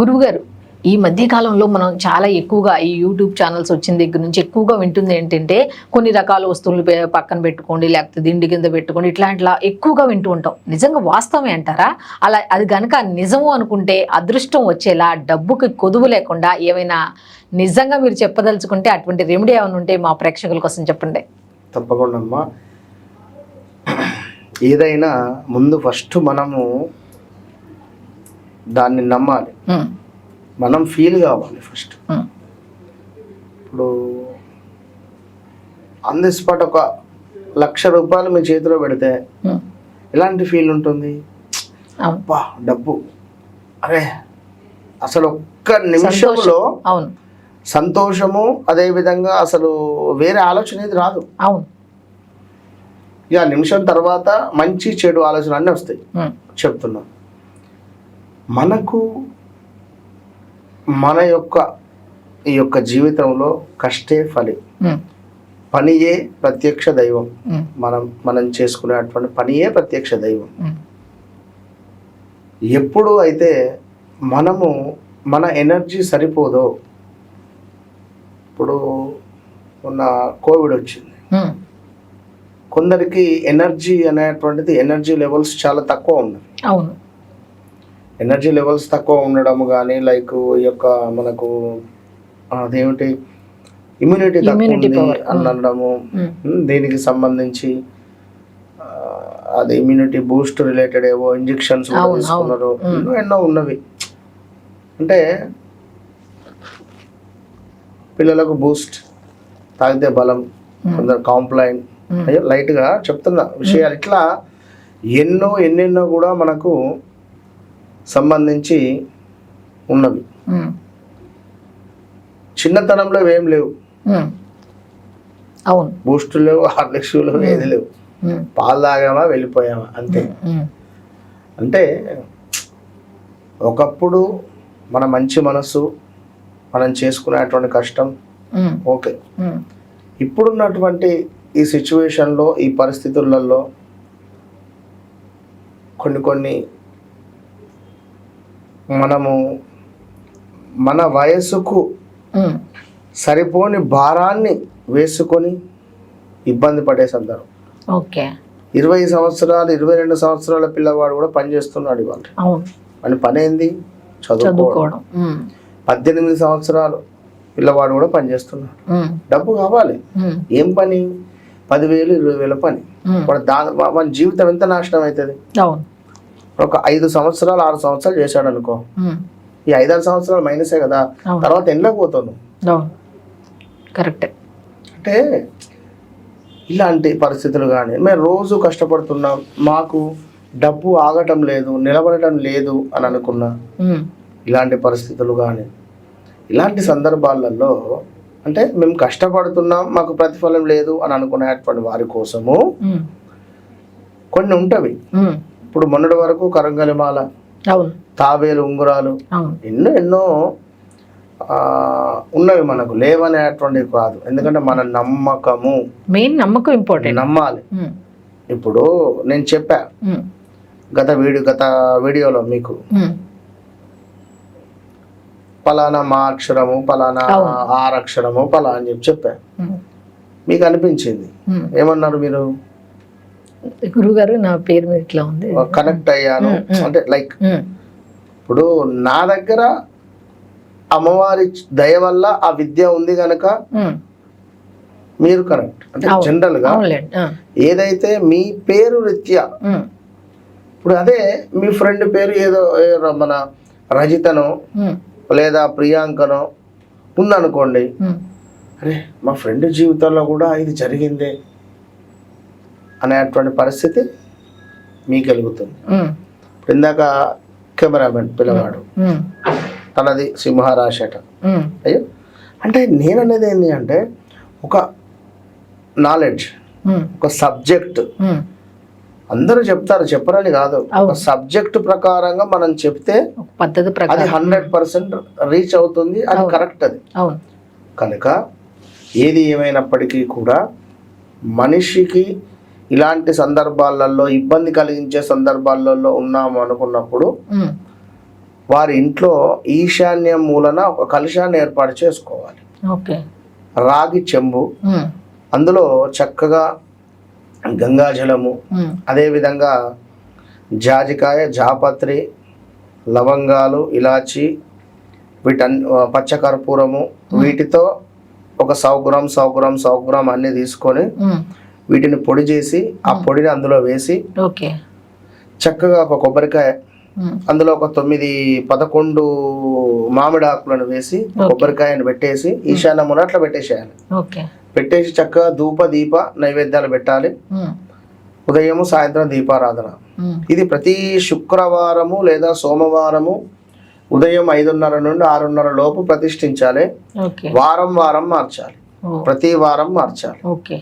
గురువుగారు ఈ మధ్య కాలంలో మనం చాలా ఎక్కువగా ఈ యూట్యూబ్ ఛానల్స్ వచ్చిన దగ్గర నుంచి ఎక్కువగా వింటుంది ఏంటంటే కొన్ని రకాల వస్తువులు పక్కన పెట్టుకోండి లేకపోతే దిండి కింద పెట్టుకోండి ఇట్లాంటిలా ఎక్కువగా వింటూ ఉంటాం. నిజంగా వాస్తవమే అంటారా? అలా అది గనక నిజము అనుకుంటే అదృష్టం వచ్చేలా డబ్బుకి కొదువు లేకుండా ఏమైనా నిజంగా మీరు చెప్పదలుచుకుంటే అటువంటి రెమెడీ ఏమైనా ఉంటే మా ప్రేక్షకుల కోసం చెప్పండి. తప్పకుండా అమ్మా. ఏదైనా ముందు ఫస్ట్ మనము దాన్ని నమ్మాలి. మనం ఫీల్ కావాలి ఫస్ట్ ఇప్పుడు ఆన్ ది స్పాట్ ఒక లక్ష రూపాయలు మీ చేతిలో పెడితే. ఎలాంటి ఫీల్ ఉంటుంది? అబ్బా డబ్బు. అరే అసలు ఒక్క నిమిషంలో అవును. సంతోషము అదే విధంగా అసలు వేరే ఆలోచన ఏది రాదు. అవును. ఇక నిమిషం తర్వాత మంచి చెడు ఆలోచన అన్నీ వస్తాయి. ఉమ్, చెప్తున్నా. మనకు మన యొక్క ఈ యొక్క జీవితంలో కష్టే ఫలి. పనియే ప్రత్యక్ష దైవం. మనం మనం చేసుకునేటువంటి పనియే ప్రత్యక్ష దైవం. ఎప్పుడు అయితే మనము మన ఎనర్జీ సరిపోదో ఇప్పుడు మొన్న కోవిడ్ వచ్చింది. కొందరికి ఎనర్జీ అనేటువంటిది ఎనర్జీ లెవెల్స్ చాలా తక్కువ ఉన్నాయి. అవును. ఎనర్జీ లెవెల్స్ తక్కువ ఉండడం కానీ లైక్ ఈ యొక్క మనకు అదేమిటి ఇమ్యూనిటీ తక్కువ ఉంది. అని అనడము ఉమ్, ఉమ్, దీనికి సంబంధించి అది ఇమ్యూనిటీ బూస్ట్ రిలేటెడ్ ఏవో ఇంజెక్షన్స్. తీసుకున్నారు ఉమ్. ఎన్నో ఉన్నవి అంటే పిల్లలకు బూస్ట్ తాగితే బలం. కొందరు కాంప్లైన్ లైట్గా చెప్తున్నా విషయాలు ఇట్లా ఎన్నో ఎన్నెన్నో కూడా మనకు సంబంధించి ఉన్నవి. చిన్నతనంలో ఏం లేవు. అవును. బూస్ట్ లేవు హార్లిక్స్ లేవు ఏది లేవు. పాలు తాగామా వెళ్ళిపోయామా అంతే. అంటే ఒకప్పుడు మన మంచి మనసు మనం చేసుకునేటువంటి కష్టం ఓకే. ఇప్పుడున్నటువంటి ఈ సిచ్యువేషన్లో ఈ పరిస్థితులలో కొన్ని కొన్ని మనము మన వయస్సుకు. సరిపోని భారాన్ని వేసుకొని ఇబ్బంది పడే సందర్భం. ఓకే. ఇరవై సంవత్సరాలు ఇరవై రెండు సంవత్సరాల పిల్లవాడు కూడా పని చేస్తున్నాడు ఇవాళ. అని పని ఏంది చదువుకోవడం. పద్దెనిమిది సంవత్సరాలు పిల్లవాడు కూడా పని చేస్తున్నాడు. డబ్బు కావాలి. ఏం పని? పదివేలు ఇరవై వేల పని. ఉమ్. వాడు దా వా- వాని జీవితం ఎంత నాశనం అవుతుంది? అవును. ఒక ఐదు సంవత్సరాలు ఆరు సంవత్సరాలు చేశాడు అనుకో ఈ ఐదారు సంవత్సరాలు మైనసే కదా. తర్వాత ఎండ్లకు పోతాను. కరెక్టే. అంటే ఇలాంటి పరిస్థితులు కానీ మేము రోజు కష్టపడుతున్నాం మాకు డబ్బు ఆగటం లేదు నిలబడటం లేదు అని అనుకున్నా ఇలాంటి పరిస్థితులు కానీ ఇలాంటి సందర్భాలలో అంటే మేము కష్టపడుతున్నాం మాకు ప్రతిఫలం లేదు అని అనుకునేటువంటి వారి కోసము కొన్ని ఉంటవి. ఇప్పుడు మొన్నటి వరకు కరంగలిమాల తాబేలు ఉంగురాలు ఎన్నో ఎన్నో ఉన్నవి మనకు. లేవనేటువంటివి కాదు. ఎందుకంటే మన నమ్మకము. మెయిన్ నమ్మకం ఇంపార్టెంట్. నమ్మాలి. ఇప్పుడు నేను చెప్పా. గత వీడియో గత వీడియోలో మీకు. పలానా మా అక్షరము పలానా అవును. ఆర్ అక్షరము పలా అని చెప్పి చెప్పా. మీకు అనిపించింది. ఏమన్నారు మీరు? గురువు గారు నా పేరు మీద ఇట్లా ఉంది. కనెక్ట్ అయ్యాను. అంటే లైక్ ఇప్పుడు నా దగ్గర అమ్మవారి దయ వల్ల ఆ విద్య ఉంది కనుక. మీరు కరెక్ట్ అంటే. జనరల్గా ఏదైతే మీ పేరు రీత్యా ఇప్పుడు అదే మీ ఫ్రెండ్ పేరు ఏదో మన రజితనో లేదా ప్రియాంకనో ఉందనుకోండి. అరే మా ఫ్రెండ్ జీవితంలో కూడా ఇది జరిగిందే. అనేటువంటి పరిస్థితి మీకు కలుగుతుంది. ఇప్పుడు ఇందాక కెమెరామెన్ పిల్లవాడు తనది సింహరాశి అట. ఉమ్, అయ్యో. అంటే నేను అనేది ఏంటి అంటే ఒక నాలెడ్జ్ ఒక సబ్జెక్ట్. అందరూ చెప్తారు చెప్పరని కాదు. ఒక. సబ్జెక్ట్ ప్రకారంగా మనం చెప్తే పద్ధతి అది ప్రకారం హండ్రెడ్ పర్సెంట్ రీచ్ అవుతుంది అది. కరెక్ట్ అది. కనుక ఏది ఏమైనప్పటికీ కూడా మనిషికి ఇలాంటి సందర్భాలలో ఇబ్బంది కలిగించే సందర్భాలలో ఉన్నాము అనుకున్నప్పుడు వారి ఇంట్లో ఈశాన్యం మూలన ఒక కలశాన్ని ఏర్పాటు చేసుకోవాలి. ఓకే. రాగి చెంబు అందులో చక్కగా గంగాజలము అదేవిధంగా జాజికాయ జాపత్రి లవంగాలు ఇలాచి వీటన్ పచ్చకర్పూరము వీటితో ఒక సౌ గ్రామ్ సౌ గ్రామ్ సౌ గ్రామ్ అన్ని తీసుకొని వీటిని పొడి చేసి ఆ పొడిని అందులో వేసి చక్కగా ఒక కొబ్బరికాయ అందులో ఒక తొమ్మిది పదకొండు మామిడి ఆకులను వేసి కొబ్బరికాయను పెట్టేసి ఈశాన్యమున అట్లా పెట్టేసేయాలి. ఓకే. పెట్టేసి చక్కగా ధూప దీప నైవేద్యాలు పెట్టాలి. ఉదయము సాయంత్రం దీపారాధన. ఇది ప్రతి శుక్రవారము లేదా సోమవారము ఉదయం ఐదున్నర నుండి ఆరున్నర లోపు ప్రతిష్ఠించాలి. వారం వారం మార్చాలి. ప్రతి వారం మార్చాలి. ఓకే.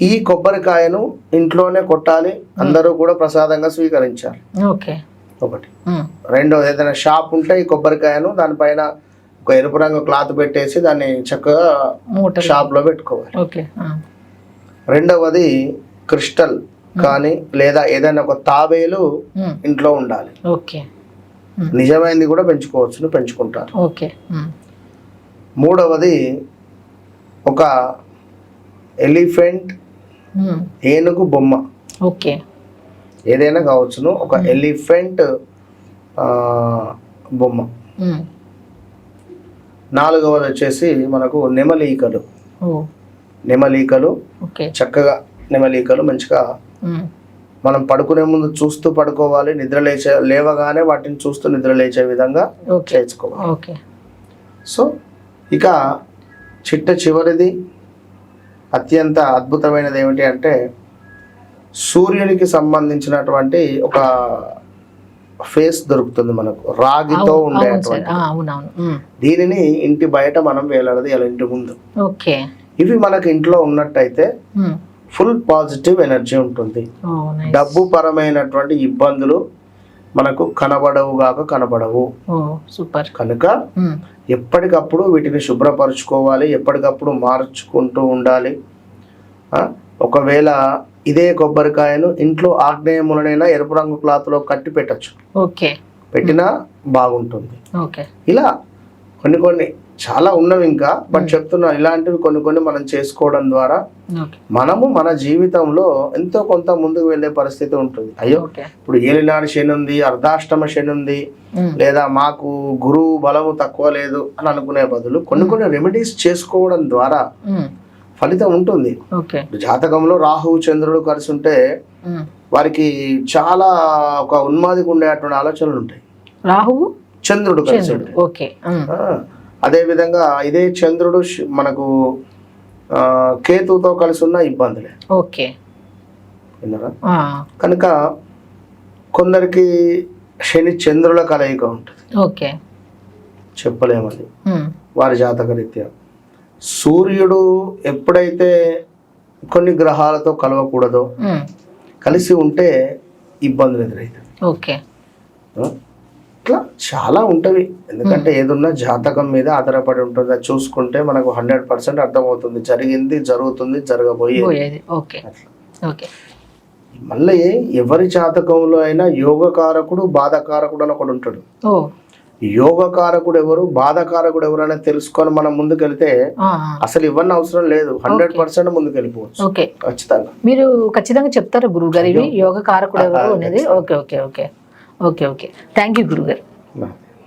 ఈ కొబ్బరికాయను ఇంట్లోనే కొట్టాలి. అందరూ కూడా ప్రసాదంగా స్వీకరించాలి. ఓకే. ఒకటి. ఉమ్, రెండో ఏదైనా షాప్ ఉంటే ఈ కొబ్బరికాయను దానిపైన ఒక ఎరుపు రంగు క్లాత్ పెట్టేసి దాన్ని చక్కగా షాప్లో పెట్టుకోవాలి. రెండవది క్రిస్టల్ కానీ లేదా ఏదైనా ఒక తాబేలు ఇంట్లో ఉండాలి. ఓకే. నిజమైనది కూడా పెంచుకోవచ్చును పెంచుకుంటారు మూడవది ఒక ఎలిఫెంట్ ఏనుగు బొమ్మ. ఓకే. ఏదైనా కావచ్చును ఒక ఎలిఫెంట్ ఆ, బొమ్మ. ఉమ్, నాలుగవది వచ్చేసి మనకు నెమలీకలు. నెమలీకలు ఓకే. చక్కగా నెమలీకలు మంచిగా మనం పడుకునే ముందు చూస్తూ పడుకోవాలి నిద్ర లేచే లేవగానే వాటిని చూస్తూ నిద్ర లేచే విధంగా చేసుకోవాలి ఓకే. సో ఇక చిట్ట చివరిది. అత్యంత అద్భుతమైనది ఏమిటి అంటే సూర్యునికి సంబంధించినటువంటి ఒక ఫేస్ దొరుకుతుంది మనకు రాగితో ఉండేటువంటి ఉమ్, దీనిని ఇంటి బయట మనం వేలాడదు ఇలా ఇంటి ముందు. ఇవి మనకి ఇంట్లో ఉన్నట్టయితే ఫుల్ పాజిటివ్ ఎనర్జీ ఉంటుంది. డబ్బు పరమైనటువంటి ఇబ్బందులు మనకు కనబడవుగాక కనబడవు. సూపర్. కనుక ఎప్పటికప్పుడు వీటిని శుభ్రపరచుకోవాలి ఎప్పటికప్పుడు మార్చుకుంటూ ఉండాలి. ఒకవేళ ఇదే కొబ్బరికాయను ఇంట్లో ఆగ్నేయములనైనా ఎరుపు రంగు క్లాత్లో కట్టి పెట్టచ్చు. ఓకే. పెట్టినా బాగుంటుంది. ఓకే. ఇలా కొన్ని కొన్ని చాలా ఉన్నవి ఇంకా బట్ చెప్తున్నా ఇలాంటివి కొన్ని కొన్ని మనం చేసుకోవడం ద్వారా మనము మన జీవితంలో ఎంతో కొంత ముందుకు వెళ్ళే పరిస్థితి ఉంటుంది. అయ్యో ఇప్పుడు ఏలినాడు శని ఉంది అర్ధాష్టమ శని ఉంది ఉమ్, లేదా మాకు గురువు బలము తక్కువ లేదు అని అనుకునే బదులు కొన్ని కొన్ని రెమెడీస్ చేసుకోవడం ద్వారా ఫలితం ఉంటుంది. జాతకంలో రాహువు చంద్రుడు కలిసి ఉంటే. వారికి చాలా ఒక ఉన్మాదికి ఉండేటువంటి ఆలోచనలు ఉంటాయి. రాహువు? చంద్రుడు కలిసి చంద్రుడు. ఉంటే ఓకే ఉమ్, ఆ, అదే విధంగా ఇదే చంద్రుడు మనకు కేతుతో కలిసి ఉన్న ఇబ్బందులే. ఓకే. విన్నారా? కనుక కొందరికి శని చంద్రుల కలయిక ఉంటుంది. ఓకే. చెప్పలేమది ఉమ్, వారి జాతక రీత్యా. సూర్యుడు ఎప్పుడైతే కొన్ని గ్రహాలతో కలవకూడదో కలిసి ఉంటే ఇబ్బందులు ఎదురవుతాయి ఓకే? ఇట్లా చాలా ఉంటవి ఎందుకంటే ఏదున్నా జాతకం మీద ఆధారపడి ఉంటుంది. అది చూసుకుంటే మనకు హండ్రెడ్ పర్సెంట్ అర్థమవుతుంది. జరిగింది జరుగుతుంది జరగబోయేది. మళ్ళీ ఎవరి జాతకంలో అయినా యోగకారకుడు బాధకారకుడు అని ఒకడు ఉంటాడు. యోగకారకుడు ఎవరు బాధకారకుడు ఎవరు అనేది తెలుసుకొని మనం ముందుకెళ్తే అసలు ఇవన్నీ అవసరం లేదు. హండ్రెడ్ పర్సెంట్ ముందుకు వెళ్ళిపోవచ్చు ఓకే. ఖచ్చితంగా. మీరు ఖచ్చితంగా చెప్తారా గురువు గారు ఇవి యోగ కారకుడు ఎవరు అనేది. Okay okay okay. Okay okay thank you గురువు గారు